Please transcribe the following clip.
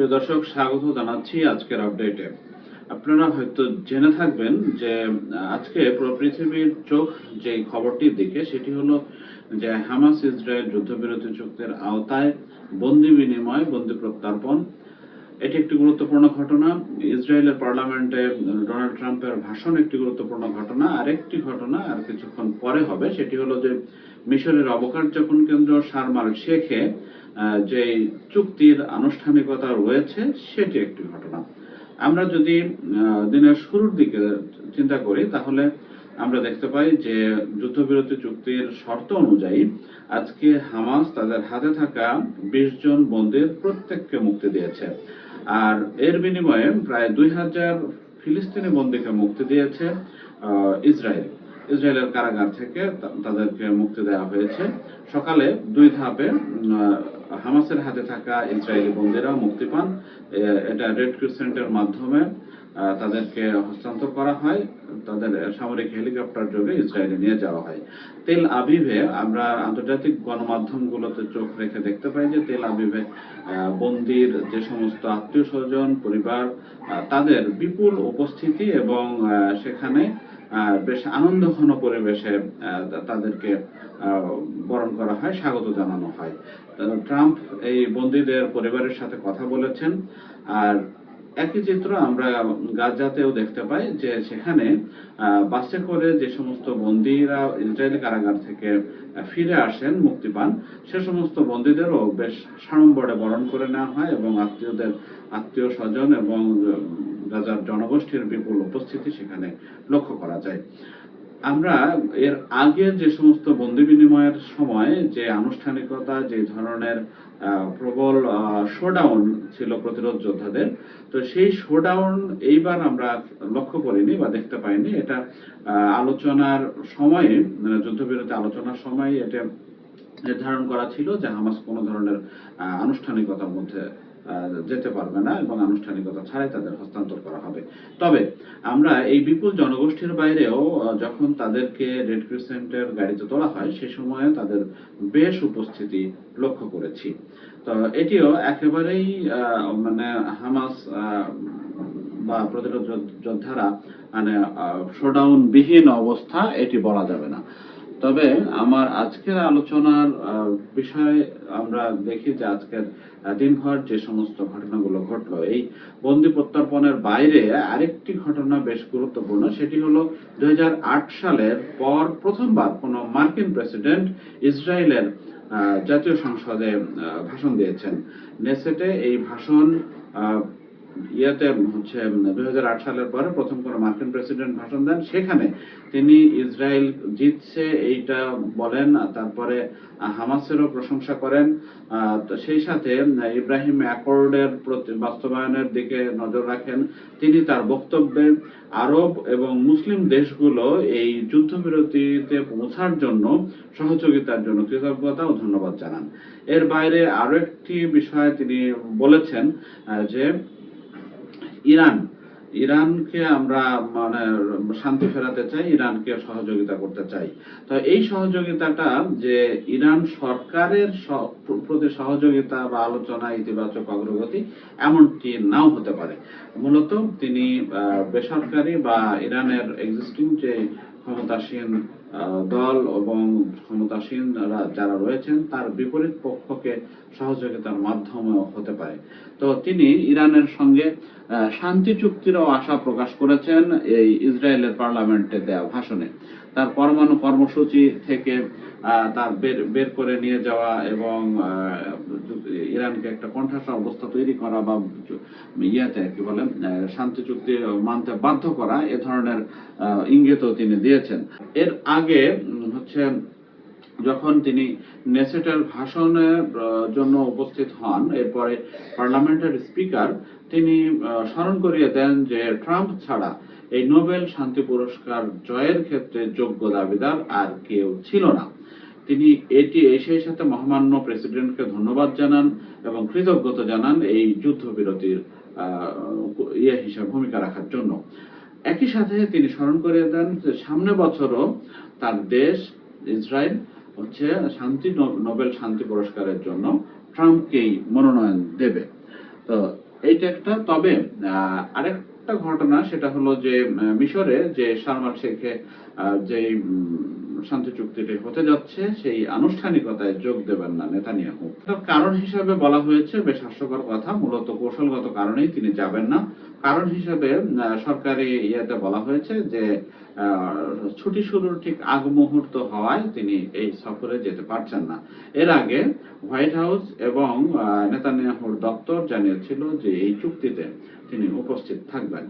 প্রিয় দর্শক, স্বাগত জানাচ্ছি আজকের আপডেটে আপনারা হয়তো জেনে থাকবেন যে, আজকে পুরো পৃথিবীর চোখ যে খবরটির দিকে, সেটি হলো যে হামাস ইসরায়েল যুদ্ধবিরতি চুক্তির আওতায় বন্দি বিনিময়, বন্দি প্রত্যার্পণ এটি একটি গুরুত্বপূর্ণ ঘটনা। ইসরায়েলের পার্লামেন্টে ডোনাল্ড ট্রাম্পের ভাষণ একটি গুরুত্বপূর্ণ ঘটনা। আরেকটি ঘটনা আর কিছুক্ষণ পরে হবে, সেটি হলো যে মিশরের অবকার্যপন কেন্দ্র শারমাল শেখে যে চুক্তির আনুষ্ঠানিকতা রয়েছে, সেটি একটি ঘটনা। আমরা যদি দিনের শুরুর দিকে চিন্তা করি, তাহলে আমরা দেখতে পাই যে যুদ্ধবিরতি চুক্তির শর্ত অনুযায়ী আজকে হামাস তাদের হাতে থাকা বিশ জন বন্দির প্রত্যেককে মুক্তি দিয়েছে। আর এর বিনিময়ে প্রায় দুই হাজার ফিলিস্তিনি বন্দীকে মুক্তি দিয়েছে ইসরায়েল। ইসরায়েলের কারাগার থেকে তাদেরকে মুক্তি দেওয়া হয়েছে। সকালে দুই ধাপে হামাসের হাতে থাকা ইসরায়েলি বন্দীরা মুক্তি পান। এটা রেড ক্রিসেন্টের মাধ্যমে। তাদেরকে হস্তান্তর করা হয় তাদের সামরিক হেলিকপ্টার যোগে ইসরায়েলে নিয়ে যাওয়া হয়। তেল আবিভে আমরা আন্তর্জাতিক গণমাধ্যমগুলোতে চোখ রেখে দেখতে পাই যে তেল আবিভে বন্দির যে সমস্ত আত্মীয় স্বজন পরিবার তাদের বিপুল উপস্থিতি এবং সেখানে বেশ আনন্দঘন পরিবেশে আহ, তাদেরকে বরণ করা হয় স্বাগত জানানো হয়। ট্রাম্প এই বন্দীদের পরিবারের সাথে কথা বলেছেন। আর একই চিত্র আমরা গাজাতেও দেখতে পাই যে সেখানে বাসে করে যে সমস্ত বন্দীরা ইসরায়েলি কারাগার থেকে ফিরে আসেন, মুক্তি পান, সে সমস্ত বন্দীদেরও বেশ সাড়ম্বরে বরণ করে নেওয়া হয় এবং আত্মীয়দের, আত্মীয় স্বজন এবং গাজার জনগোষ্ঠীর বিপুল উপস্থিতি সেখানে লক্ষ্য করা যায়। আমরা এর আগে যে সমস্ত বন্দি বিনিময়ের সময় যে আনুষ্ঠানিকতা, যে ধরনের প্রবল শোডাউন ছিল প্রতিরোধ যোদ্ধাদের, তো সেই শোডাউন এইবার আমরা লক্ষ্য করিনি বা দেখতে পাইনি। এটা আলোচনার সময়ে মানে যুদ্ধবিরতি আলোচনার সময় এটা নির্ধারণ করা ছিল যে হামাস কোনো ধরনের আনুষ্ঠানিকতার মধ্যে যেতে পারবে না এবং আনুষ্ঠানিকতা ছাড়াই তাদের হস্তান্তর করা হবে। তবে আমরা এই বিপুল জনগোষ্ঠীর বাইরেও যখন তাদেরকে রেড ক্রিসেন্টের গাড়িতে তোলা হয়, সে সময়ে তাদের বেশ উপস্থিতি লক্ষ্য করেছি। তো এটিও একেবারেই মানে হামাস বা প্রতিরোধ যোদ্ধারা মানে শোডাউন বিহীন অবস্থা এটি বলা যাবে না। তবে আমার আজকের আলোচনার বিষয় আমরা দেখি যে আজকের দিনভর যে সমস্ত ঘটনাগুলো ঘটলো, এই বন্দি প্রত্যর্পণের বাইরে আরেকটি ঘটনা বেশ গুরুত্বপূর্ণ। সেটি হলো দু হাজার আট সালের পর প্রথমবার কোনো মার্কিন প্রেসিডেন্ট ইসরায়েলের জাতীয় সংসদে ভাষণ দিয়েছেন। নেসেটে এই ভাষণ ইয়েতে হচ্ছে দুই হাজার আট সালের পরে প্রথম কোনো মার্কিন প্রেসিডেন্ট ভাষণ দেন। সেখানে তিনি ইসরায়েল জিতছে এইটা বলেন তারপরে হামাসেরও প্রশংসা করেন। সেই সাথে ইব্রাহিম অ্যাকর্ডের প্রতি বাস্তবায়নের দিকে নজর রাখেন। তিনি তার বক্তব্যে আরব এবং মুসলিম দেশগুলো এই যুদ্ধবিরতিতে পৌঁছার জন্য সহযোগিতার জন্য কৃতজ্ঞতা ও ধন্যবাদ জানান। এর বাইরে আরও একটি বিষয় তিনি বলেছেন যে ইরান। ইরানকে আমরা মানে শান্তি ফেরাতে চাই, ইরানকে সহযোগিতা করতে চাই। তো এই সহযোগিতাটা যে ইরান সরকারের প্রতি সহযোগিতা বা আলোচনা, ইতিবাচক অগ্রগতি এমনটি নাও হতে পারে। মূলত তিনি বেসরকারি বা ইরানের এক্সিস্টিং যে ক্ষমতাসীন দল এবং ক্ষমতাসীন যারা রয়েছেন তার বিপরীত পক্ষকে সহযোগিতার মাধ্যমে হতে পারে। তো তিনি ইরানের সঙ্গে শান্তি চুক্তিরও আশা প্রকাশ করেছেন এই ইসরায়েলের পার্লামেন্টে দেয়া ভাষণে। তার পরমাণু কর্মসূচি থেকে তার বের বের করে নিয়ে যাওয়া এবং ইরানকে একটা কণ্ঠাসা অবস্থা তৈরি করা বা ইয়েতে কি বলে শান্তি চুক্তি মানতে বাধ্য করা এ ধরনের ইঙ্গিতও তিনি দিয়েছেন। এর আগে হচ্ছে যখন তিনি নেসেটের ভাষণের জন্য উপস্থিত হন, এরপরে পার্লামেন্টের স্পিকার তিনি স্মরণ করিয়ে দেন যে ট্রাম্প ছাড়া এই নোবেল শান্তি পুরস্কার জয়ের ক্ষেত্রে যোগ্য দাবিদার আর কেউ ছিল না। তিনি এটি, সেই সাথে মহামান্য প্রেসিডেন্টকে ধন্যবাদ জানান এবং কৃতজ্ঞতা জানান এই যুদ্ধবিরতির ইয়ে হিসাবে, ভূমিকা রাখার জন্য। একই সাথে তিনি স্মরণ করিয়ে দেন যে সামনে বছরও তার দেশ, ইসরায়েল হচ্ছে শান্তি নোবেল শান্তি পুরস্কারের জন্য ট্রাম্পকেই মনোনয়ন দেবে। তো এইটা একটা, তবে আরেকটা ঘটনা সেটা হলো যে মিশরে যে সালমান শেখে যে শান্তি চুক্তিটি হতে যাচ্ছে, সেই আনুষ্ঠানিকতায় যোগ দেবেন না নেতানিয়াহু। তার কারণ হিসাবে বলা হয়েছে, বেশ হাস্যকর কথা, মূলত কৌশলগত কারণেই তিনি যাবেন না। কারণ হিসাবে সরকারি ইয়েতে বলা হয়েছে যে ছুটি শুরুর ঠিক আগ মুহূর্ত হওয়ায় তিনি এই সফরে যেতে পারছেন না। এর আগে হোয়াইট হাউস এবং নেতানিয়াহুর দপ্তর জানিয়েছিল যে এই চুক্তিতে তিনি উপস্থিত থাকবেন।